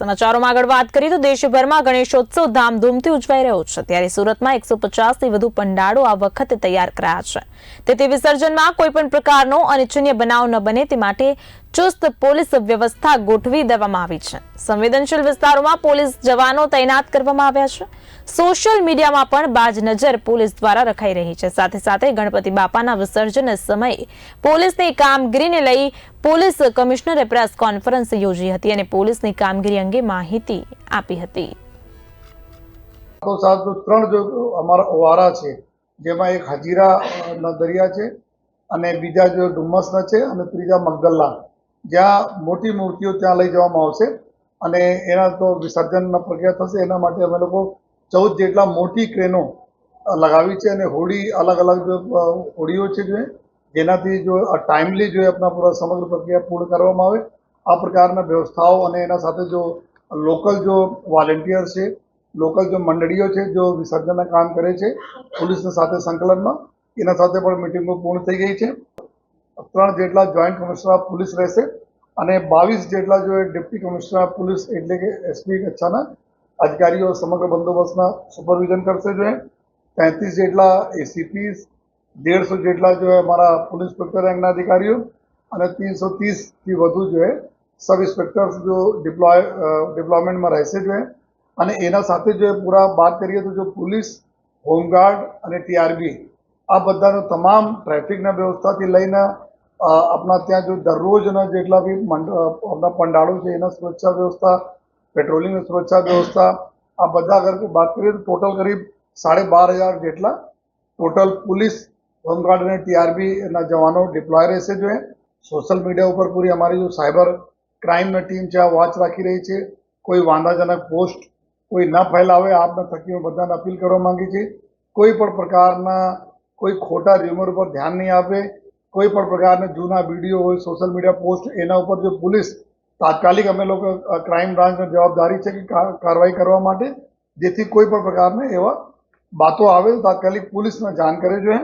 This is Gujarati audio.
સમાચારોમાં આગળ વાત કરીએ તો દેશભરમાં ગણેશોત્સવ ધામધૂમથી ઉજવાઈ રહ્યો છે. ત્યારે સુરતમાં એકસો પચાસથી વધુ પંડાળો આ વખતે તૈયાર કરાયા છે. તેથી વિસર્જનમાં કોઈ પણ પ્રકારનો અનિચ્છનીય બનાવ ન બને તે માટે ચુસ્ત પોલીસ વ્યવસ્થા ગોઠવી દેવામાં આવી છે. સંવેદનશીલ વિસ્તારોમાં પોલીસ જવાનો તૈનાત કરવામાં આવ્યા છે. સોશિયલ મીડિયામાં પણ બાજ નજર પોલીસ દ્વારા રખાઈ રહી છે. સાથે સાથે ગણપતિ બાપાના વિસર્જન સમયે પોલીસની કામગીરીને લઈ પોલીસ કમિશનરે પ્રેસ કોન્ફરન્સ યોજી હતી અને પોલીસની કામગીરી અંગે માહિતી આપી હતી. ત્રણ અમારા ઓવારા છે, જેમાં એક હજીરા દરિયા છે અને બીજા જો ડુમ્મસના છે અને ત્રીજા મગદલ્લા જ્યાં મોટી મૂર્તિઓ ત્યાં લઈ જવામાં આવશે અને એના તો વિસર્જનના પ્રક્રિયા થશે. એના માટે અમે લોકો ચૌદ જેટલા મોટી ક્રેનો લગાવી છે અને હોડી અલગ અલગ હોડીઓ છે જો, જેનાથી જો ટાઈમલી જો આપણા પૂરા, સમગ્ર પ્રક્રિયા પૂર્ણ કરવામાં આવે, આ પ્રકારના વ્યવસ્થાઓ અને એના સાથે જો લોકલ જો વોલેન્ટિયર છે, લોકલ જો મંડળીઓ છે જો વિસર્જનના કામ કરે છે, પોલીસની સાથે સંકલનમાં, એના સાથે પણ મિટિંગો પૂર્ણ થઈ ગઈ છે. ત્રણ જેટલા જોઈન્ટ કમિશનર પોલીસ રહેશે અને બાવીસ જેટલા જો ડેપ્ટી કમિશનર પોલીસ એટલે કે એસપી કચ્છાના અધિકારીઓ સમગ્ર બંદોબસ્તના સુપરવિઝન કરશે જો તેત્રીસ જેટલા એસીપી દેડસો જેટલા જો અમારા પોલીસ ઇન્સ્પેક્ટર રેન્કના અધિકારીઓ અને ત્રીસો ત્રીસથી વધુ જો સબ ઇન્સ્પેક્ટર્સ જો ડિપ્લોય ડિપ્લોયમેન્ટમાં રહેશે જો અને એના સાથે જો પૂરા વાત કરીએ તો જો પોલીસ, હોમગાર્ડ અને ટીઆરબી આ બધાનો તમામ ટ્રાફિકના વ્યવસ્થાથી લઈને આપણા ત્યાં જો દરરોજના જેટલા બી આપણા પંડાળો છે, એના સુરક્ષા વ્યવસ્થા, પેટ્રોલિંગની સુરક્ષા વ્યવસ્થા, આ બધા અગર વાત કરીએ તો ટોટલ કરીબ સાડે બાર હજાર જેટલા ટોટલ પોલીસ, હોમગાર્ડ અને ટીઆરબી ના જવાનો ડિપ્લોય રહેશે જો સોશિયલ મીડિયા ઉપર પૂરી અમારી જો સાયબર ક્રાઇમની ટીમ છે, આ વોચ રાખી રહી છે. કોઈ વાંધાજનક પોસ્ટ કોઈ ન ફેલાવે આપના થકી હું બધાને અપીલ કરવા માંગી છે. કોઈ પણ પ્રકારના કોઈ ખોટા ર્યુમર ઉપર ધ્યાન નહીં આપે. કોઈ પણ પ્રકારના જૂના વીડિયો હોય, સોશિયલ મીડિયા પોસ્ટ, એના ઉપર જો પોલીસ તાત્કાલિક અમે લોકો ક્રાઇમ બ્રાન્ચની જવાબદારી છે કે કાર્યવાહી કરવા માટે, જેથી કોઈ પણ પ્રકારના એવા બાતો આવે તાત્કાલિક પોલીસને જાણ કરે જોઈએ